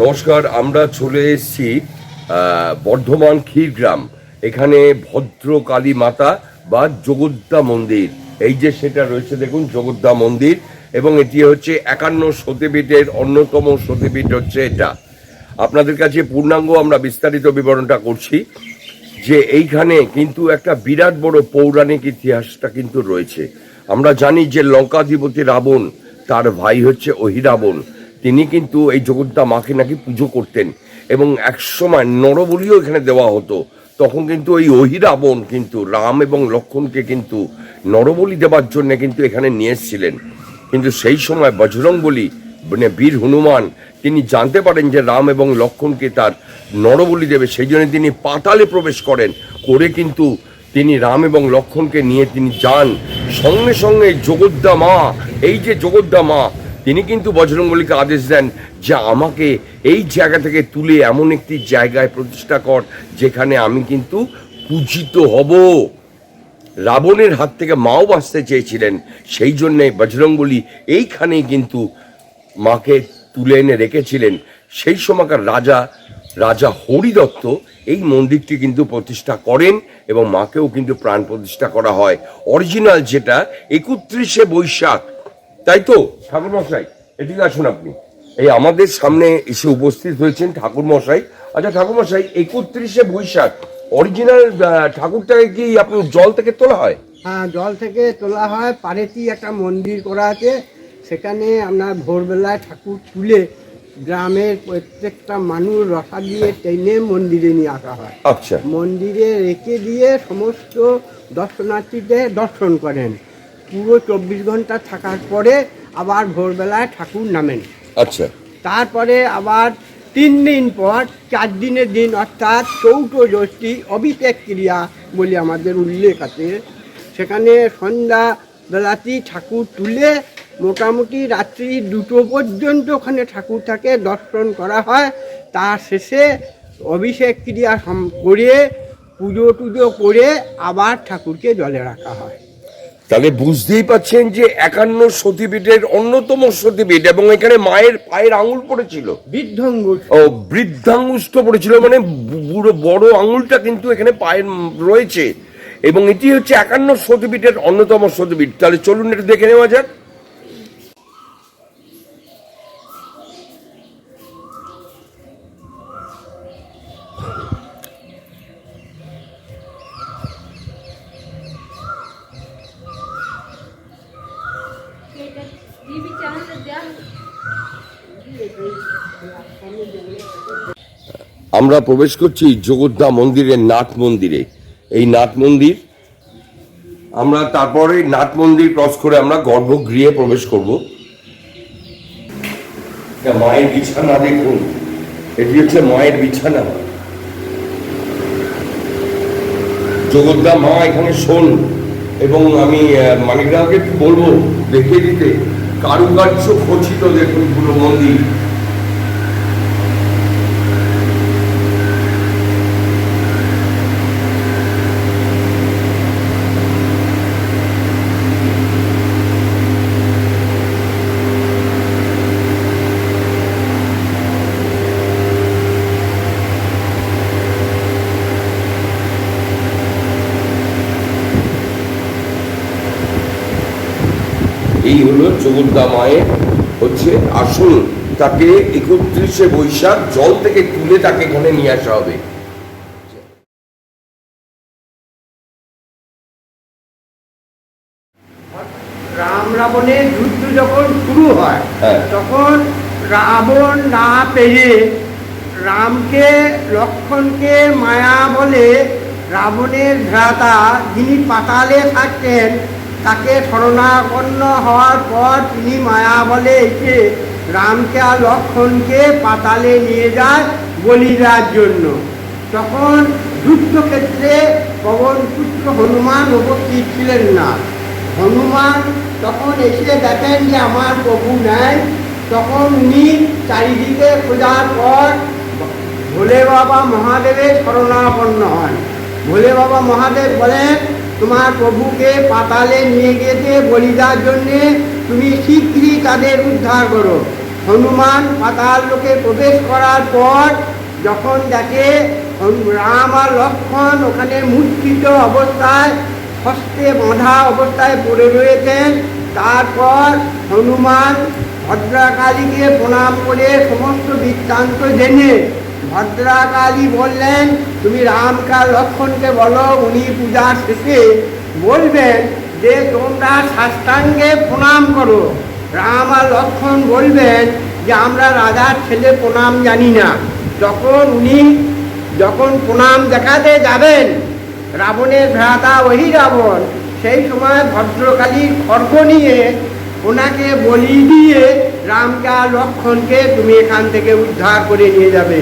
নমস্কার, আমরা চলে এসেছি বর্ধমান ক্ষীরগ্রাম। এখানে ভদ্রকালী মাতা বা জগদ্দা মন্দির। এই যে সেটা রয়েছে, দেখুন, জগদ্দা মন্দির এবং এটি হচ্ছে একান্ন সতীপীঠের অন্যতম সতীপীঠ হচ্ছে এটা। আপনাদের কাছে পূর্ণাঙ্গ আমরা বিস্তারিত বিবরণটা করছি। যে এইখানে কিন্তু একটা বিরাট বড় পৌরাণিক ইতিহাসটা কিন্তু রয়েছে। আমরা জানি যে লঙ্কাধিপতি রাবণ, তার ভাই হচ্ছে অহিরাবণ। তিনি কিন্তু এই জগদ্দা মাকে নাকি পুজো করতেন এবং একসময় নরবলিও এখানে দেওয়া হতো। তখন কিন্তু এই অহিরাবণ কিন্তু রাম এবং লক্ষণকে কিন্তু নরবলি দেওয়ার জন্য কিন্তু এখানে নিয়ে এসেছিলেন। কিন্তু সেই সময় বজরং বলি মানে বীর হনুমান, তিনি জানতে পারেন যে রাম এবং লক্ষণকে তার নরবলি দেবে, সেই জন্য তিনি পাতালে প্রবেশ করেন। করে কিন্তু তিনি রাম এবং লক্ষণকে নিয়ে তিনি যান। সঙ্গে সঙ্গে জগদ্দা মা, এই যে জগদ্দা মা, তিনি কিন্তু বজরংবলীকে আদেশ দেন যে আমাকে এই জায়গা থেকে তুলে এমন একটি জায়গায় প্রতিষ্ঠা কর, যেখানে আমি কিন্তু পূজিত হব। রাবণের হাত থেকে মাও বাঁচতে চেয়েছিলেন, সেই জন্যে বজরংবলী এইখানেই কিন্তু মাকে তুলে এনে রেখেছিলেন। সেই সময়কার রাজা রাজা হরিদত্ত এই মন্দিরটি কিন্তু প্রতিষ্ঠা করেন এবং মাকেও কিন্তু প্রাণ প্রতিষ্ঠা করা হয়। অরিজিনাল যেটা, একত্রিশে বৈশাখ। তাই তো ঠাকুর মশাই এদিকে আসুন আপনি। এই আমাদের সামনে এসে উপস্থিত হয়েছেন ঠাকুর মশাই আচ্ছা ঠাকুর মশাই একত্রিশে বৈশাখ, অরিজিনাল ঠাকুরটাকে কি আপনি জল থেকে তোলা হয়? হ্যাঁ জল থেকে তোলা হয়। পাড়েতেই একটা মন্দির করা আছে। সেখানে আপনার ভোরবেলায় ঠাকুর তুলে গ্রামের প্রত্যেকটা মানুষ রসা দিয়ে টেনে মন্দিরে নিয়ে আসা হয়। আচ্ছা। মন্দিরে রেখে দিয়ে সমস্ত দর্শনার্থীদের দর্শন করেন। পুরো চব্বিশ ঘণ্টা থাকার পরে আবার ভোরবেলায় ঠাকুর নামেন। আচ্ছা। তারপরে আবার তিন দিন পর চার দিনের দিন অর্থাৎ চৌঠো ষষ্ঠী অভিষেক ক্রিয়া বলে আমাদের উল্লেখ আছে। সেখানে সন্ধ্যা বেলাতেই ঠাকুর তুলে মোটামুটি রাত্রি দুটো পর্যন্ত ওখানে ঠাকুর থাকে দর্শন করা হয়। তার শেষে অভিষেক ক্রিয়া সম- করে পুজো টুজো করে আবার ঠাকুরকে জলে রাখা হয়। তাহলে বুঝতেই পাচ্ছেন যে একান্ন সতীপীঠের অন্যতম সতীপীঠ এবং এখানে মায়ের পায়ের আঙুল পড়েছিল। ও বৃদ্ধাঙ্গুষ্ঠ পড়েছিল মানে বুড়ো বড় আঙুলটা কিন্তু এখানে পায়ের রয়েছে। এবং এটি হচ্ছে একান্ন সতীপীঠের অন্যতম সতীপীঠ। তাহলে চলুন এটা দেখে নেওয়া যাক টিভি চ্যানেলে দেন আমরা প্রবেশ করছি জগদ্দা মন্দিরের নাট মন্দিরে। এই নাট মন্দির, আমরা তারপরে নাট মন্দির ক্রস করে আমরা গর্ভগৃহে প্রবেশ করব। মায়ের বিছানা দেখুন। এটি হচ্ছে মায়ের বিছানা। জগদ্দা মা এখানে শোন এবং আমি একটু বলব দেখিয়ে দিতে। কারুকার্য খচিত দেখুন পুরো মন্দির এই হলো মায়ের হচ্ছে আসল তাকে একত্রিশে বৈশাখ জল থেকে তুলে তাকে এখানে নিয়ে আসা হবে রাম রাবণের যুদ্ধ যখন শুরু হয় হ্যাঁ। তখন রাবণ না রামকে লক্ষণকে মায়া বলে রাবণের ভ্রাতা যিনি পাতালে থাকতেন তাকে শরণাপন্ন হওয়ার পর তিনি মায়া বলে এসে রামকে আর লক্ষণকে পাতালে নিয়ে যায় বলি দেওয়ার জন্য। তখন যুদ্ধক্ষেত্রে পবন পুত্র হনুমান উপস্থিত ছিলেন না। হনুমান তখন এসে দেখেন যে আমার প্রভু নেয় তখন উনি চারিদিকে খোঁজার পর ভোলে বাবা মহাদেবের শরণাপন্ন হন। ভোলে বাবা মহাদেব বলেন তোমার প্রভুকে পাতালে নিয়ে গেছে বলি দেওয়ার জন্যে। তুমি শীঘ্রই তাদের উদ্ধার করো। হনুমান পাতাল লোকে প্রবেশ করার পর যখন দেখে রাম আর লক্ষ্মণ ওখানে মূর্ছিত অবস্থায়, হস্তে বাঁধা অবস্থায় পড়ে রয়েছেন। তারপর হনুমান ভদ্রাকালীকে প্রণাম করে সমস্ত বৃত্তান্ত জেনে ভদ্রাকালী বললেন, তুমি রামকা লক্ষণকে বলো, উনি পূজার শেষে বলবেন যে, তোমরা সাষ্টাঙ্গে প্রণাম করো। রাম আর লক্ষণ বলবেন যে, আমরা রাজার ছেলে প্রণাম জানি না। যখন উনি, যখন প্রণাম দেখাতে যাবেন, রাবণের ভ্রাতা ওই রাবণ সেই সময় ভদ্রকালীর খর্গ নিয়ে ওনাকে বলি দিয়ে রামকে লক্ষণকে তুমি এখান থেকে উদ্ধার করে নিয়ে যাবে।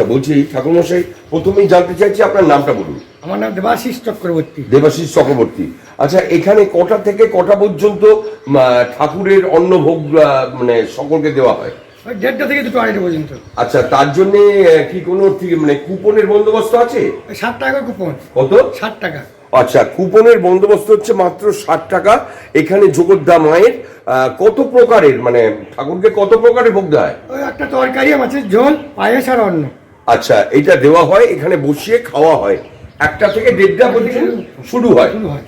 আচ্ছা বলছি ঠাকুরমশাই প্রথমেই জানতে চাইছি আপনার নামটা বলুন। আমার নাম দেবাশিস চক্রবর্তী। দেবাশিস চক্রবর্তী। আচ্ছা এখানে কটা থেকে কটা পর্যন্ত ঠাকুরের অন্নভোগ মানে সকলকে দেওয়া হয়? দেড়টা থেকে দুটো আড়াইটা পর্যন্ত। আচ্ছা তার জন্য কি কোনো মানে কুপনের বন্দোবস্ত আছে? ষাট টাকা কুপন। কত? ষাট টাকা। আচ্ছা কুপনের বন্দোবস্ত হচ্ছে মাত্র ষাট টাকা। এখানে জগদ্দা মায়ের কত প্রকারের মানে ঠাকুরকে কত প্রকারের ভোগ দেয়? একটা তরকারি মাছের ঝোল পায়েস আর অন্ন। আচ্ছা এটা দেওয়া হয় এখানে বসিয়ে খাওয়া হয়। একটা থেকে দেড়টা পর্যন্ত শুরু হয়। শুরু হয়।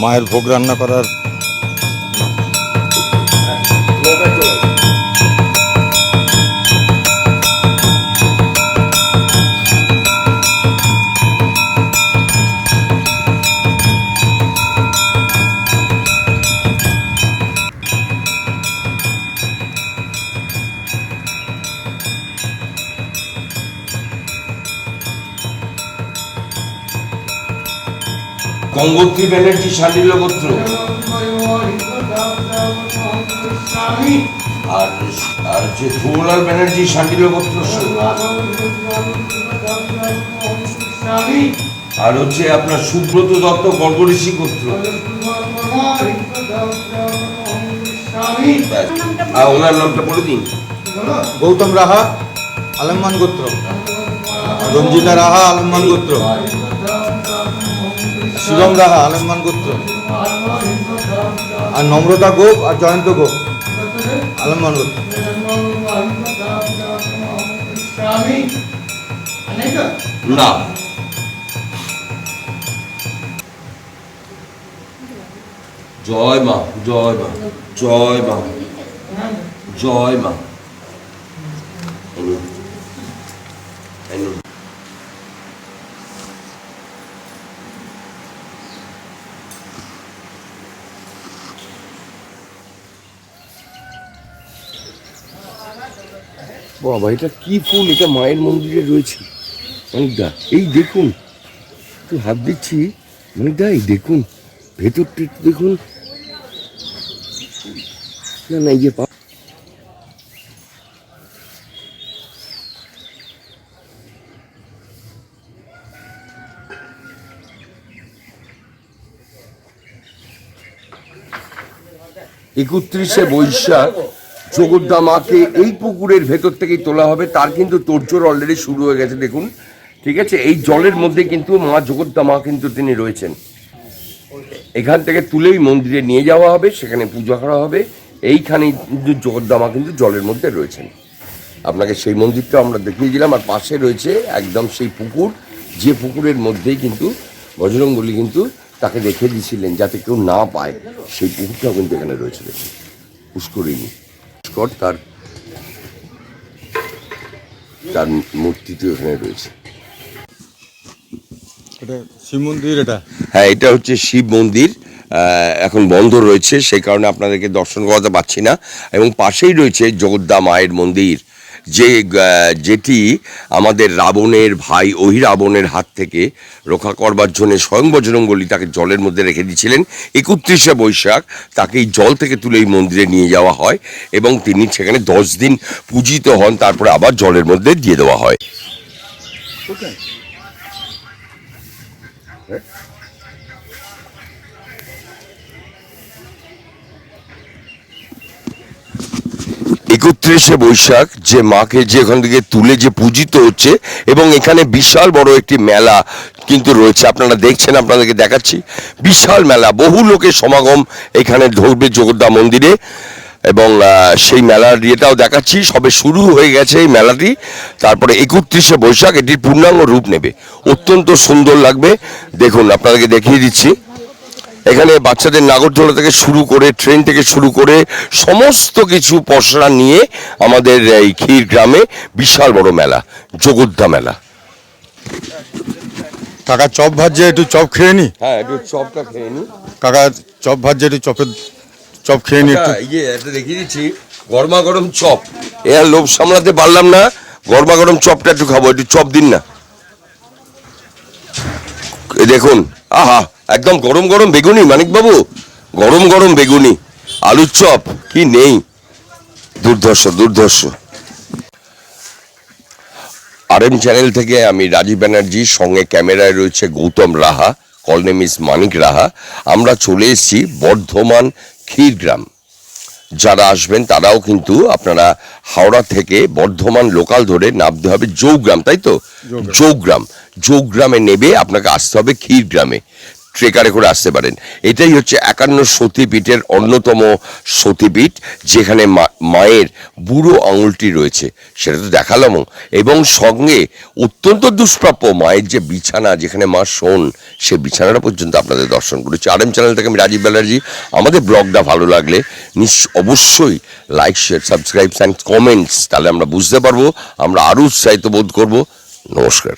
মায়ের ভোগ রান্না করার গঙ্গোত্রী ব্যানার্জি শান্ডিল্য গোত্র আর আর যে ধ্রুবলাল ব্যানার্জি শান্ডিল্য গোত্র আর হচ্ছে আপনার সুব্রত দত্ত গর্গঋষি গোত্র। আর ওনার নামটা বলে দিন। গৌতম রাহা, আলম্মান গোত্র। রঞ্জিতা রাহা, আলম্মান গোত্র। শিবম রাহা আলম্মান গোত্র। আর নম্রতা গোপ আর জয়ন্ত গোপ। আলম্মান গোত্র। না। জয় মা জয় মা জয় মা জয় মা। বাবা, এটা কি ফুল? এটা মায়ের মন্দিরে রয়েছে। অনেকদা এই দেখুন, একটু হাত দিচ্ছি। অনেকদা এই দেখুন, ভেতরটা একটু দেখুন। না না, এই যে একত্রিশে বৈশাখ। জগদ্দা মাকে এই পুকুরের ভেতর থেকেই তোলা হবে। তার কিন্তু তোড়জোড় অলরেডি শুরু হয়ে গেছে, দেখুন। ঠিক আছে? এই জলের মধ্যে কিন্তু মা জগদ্দা মা কিন্তু তিনি রয়েছেন। এখান থেকে তুলেই মন্দিরে নিয়ে যাওয়া হবে, সেখানে পূজা করা হবে। এইখানেই কিন্তু জগদ্দা মা কিন্তু জলের মধ্যে রয়েছেন। আপনাকে সেই মন্দিরটা আমরা দেখিয়ে দিলাম, আর পাশে রয়েছে একদম সেই পুকুর। যে পুকুরের মধ্যেই কিন্তু বজরঙ্গলি কিন্তু তাকে রেখে দিয়েছিলেন, যাতে কেউ না পায়। সেই পুকুরটাও কিন্তু এখানে রয়েছে পুষ্করিণী। পুষ্কর তার তার মূর্তিটিও এখানে রয়েছে। এটা শিব মন্দির এটা? হ্যাঁ এটা হচ্ছে শিব মন্দির। এখন বন্ধ রয়েছে সেই কারণে আপনাদেরকে দর্শন করাতে পারছি না। এবং পাশেই রয়েছে জগদ্দা মায়ের মন্দির। যে যেটি আমাদের রাবণের ভাই ওহি রাবণের হাত থেকে রক্ষা করবার জন্য স্বয়ং বজরঙ্গলি তাকে জলের মধ্যে রেখে দিয়েছিলেন একত্রিশে বৈশাখ তাকে এই জল থেকে তুলে এই মন্দিরে নিয়ে যাওয়া হয় এবং তিনি সেখানে দশ দিন পূজিত হন, তারপরে আবার জলের মধ্যে দিয়ে দেওয়া হ্যাঁ? একত্রিশে বৈশাখ যে মাকে যে এখান থেকে তুলে যে পূজিত হচ্ছে এবং এখানে বিশাল বড় একটি মেলা কিন্তু রয়েছে। আপনারা দেখছেন, আপনাদেরকে দেখাচ্ছি। বিশাল মেলা, বহু লোকের সমাগম এখানে ধরবে জগদ্দা মন্দিরে এবং সেই মেলার ইয়েটাও দেখাচ্ছি। সবে শুরু হয়ে গেছে এই মেলাটি। তারপরে একত্রিশে বৈশাখ এটির পূর্ণাঙ্গ রূপ নেবে। অত্যন্ত সুন্দর লাগবে। দেখুন, আপনাদেরকে দেখিয়ে দিচ্ছি। এখানে বাচ্চাদের নাগরদোলা থেকে শুরু করে ট্রেন থেকে শুরু করে সমস্ত কিছু পসরা নিয়ে আমাদের এই ক্ষীর গ্রামে বিশাল বড় মেলা জগদ্দা মেলা। কাকা চপ ভাজছে একটু চপ খেয়ে নি? হ্যাঁ একটু চপটা খেয়ে নি। কাকা চপ ভাজছে একটু চপের চপ খেয়ে নি একটু। এই যে এটা দেখিয়ে দিচ্ছি গরমা গরম চপ। এ আর লোভ সামলাতে পারলাম না গরমা গরম চপটা একটু খাব একটু চপ দিন না। দেখুন আহা একদম গরম গরম বেগুনি মানিক বাবু। গরম গরম বেগুনি। আলুর চপ কি নেই? দুর্ধর্ষ দুর্ধর্ষ। আর এম চ্যানেল থেকে আমি রাজীব ব্যানার্জি সঙ্গে ক্যামেরায় রয়েছে Gautam Raha call name is Manik Raha. আমরা চলে এসেছি বর্ধমান ক্ষীরগ্রাম। যারা আসবেন তারাও কিন্তু আপনারা হাওড়া থেকে বর্ধমান লোকাল ধরে নামতে হবে জৌগ্রাম তাই তো? জৌগ্রাম জৌগ্রামে নেবে আপনাকে আসতে হবে ক্ষীরগ্রামে। ট্রেকারে করে আসতে পারেন। এটাই হচ্ছে একান্ন সতীপীঠের অন্যতম সতীপীঠ, যেখানে মায়ের বুড়ো আঙুলটি রয়েছে। সেটা তো দেখালাম এবং সঙ্গে অত্যন্ত দুষ্প্রাপ্য মায়ের যে বিছানা, যেখানে মা শোন, সে বিছানাটা পর্যন্ত আপনাদের দর্শন করেছি। আর এম চ্যানেল থেকে আমি রাজীব ব্যানার্জি। আমাদের ব্লগটা ভালো লাগলে নিশ্চ অবশ্যই like, share, subscribe and comments তাহলে আমরা বুঝতে পারব। আমরা আরও উৎসাহিত বোধ করব। নমস্কার।